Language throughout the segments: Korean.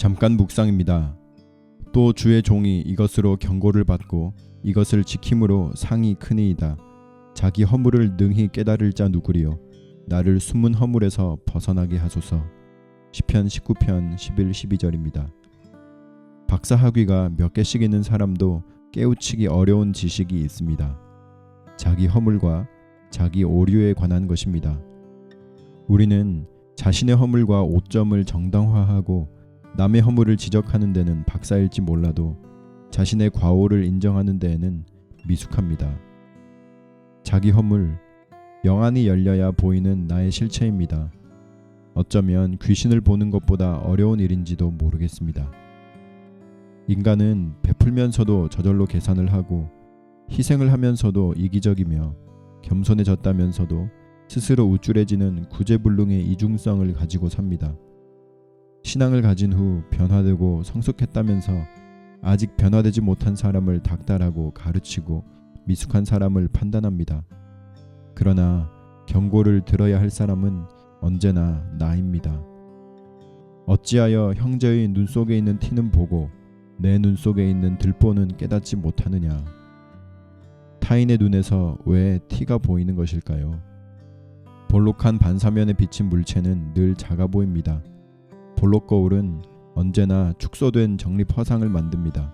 잠깐 묵상입니다. 또 주의 종이 이것으로 경고를 받고 이것을 지킴으로 상이 크니이다. 자기 허물을 능히 깨달을 자 누구리요? 나를 숨은 허물에서 벗어나게 하소서. 시편 19편 11, 12절입니다. 박사 학위가 몇 개씩 있는 사람도 깨우치기 어려운 지식이 있습니다. 자기 허물과 자기 오류에 관한 것입니다. 우리는 자신의 허물과 오점을 정당화하고 남의 허물을 지적하는 데는 박사일지 몰라도 자신의 과오를 인정하는 데에는 미숙합니다. 자기 허물, 영안이 열려야 보이는 나의 실체입니다. 어쩌면 귀신을 보는 것보다 어려운 일인지도 모르겠습니다. 인간은 베풀면서도 저절로 계산을 하고 희생을 하면서도 이기적이며 겸손해졌다면서도 스스로 우쭐해지는 구제불능의 이중성을 가지고 삽니다. 신앙을 가진 후 변화되고 성숙했다면서 아직 변화되지 못한 사람을 닥달하고 가르치고 미숙한 사람을 판단합니다. 그러나 경고를 들어야 할 사람은 언제나 나입니다. 어찌하여 형제의 눈 속에 있는 티는 보고 내 눈 속에 있는 들보는 깨닫지 못하느냐? 타인의 눈에서 왜 티가 보이는 것일까요? 볼록한 반사면에 비친 물체는 늘 작아 보입니다. 볼록 거울은 언제나 축소된 정립 화상을 만듭니다.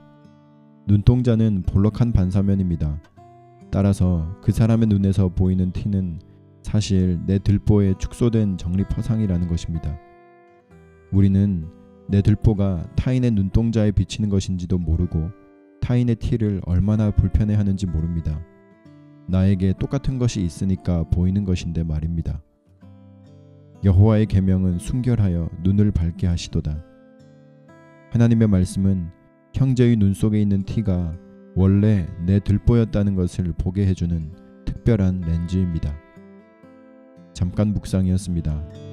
눈동자는 볼록한 반사면입니다. 따라서 그 사람의 눈에서 보이는 티는 사실 내 들보의 축소된 정립 화상이라는 것입니다. 우리는 내 들보가 타인의 눈동자에 비치는 것인지도 모르고 타인의 티를 얼마나 불편해하는지 모릅니다. 나에게 똑같은 것이 있으니까 보이는 것인데 말입니다. 여호와의 계명은 순결하여 눈을 밝게 하시도다. 하나님의 말씀은 형제의 눈 속에 있는 티가 원래 내 들보였다는 것을 보게 해주는 특별한 렌즈입니다. 잠깐 묵상이었습니다.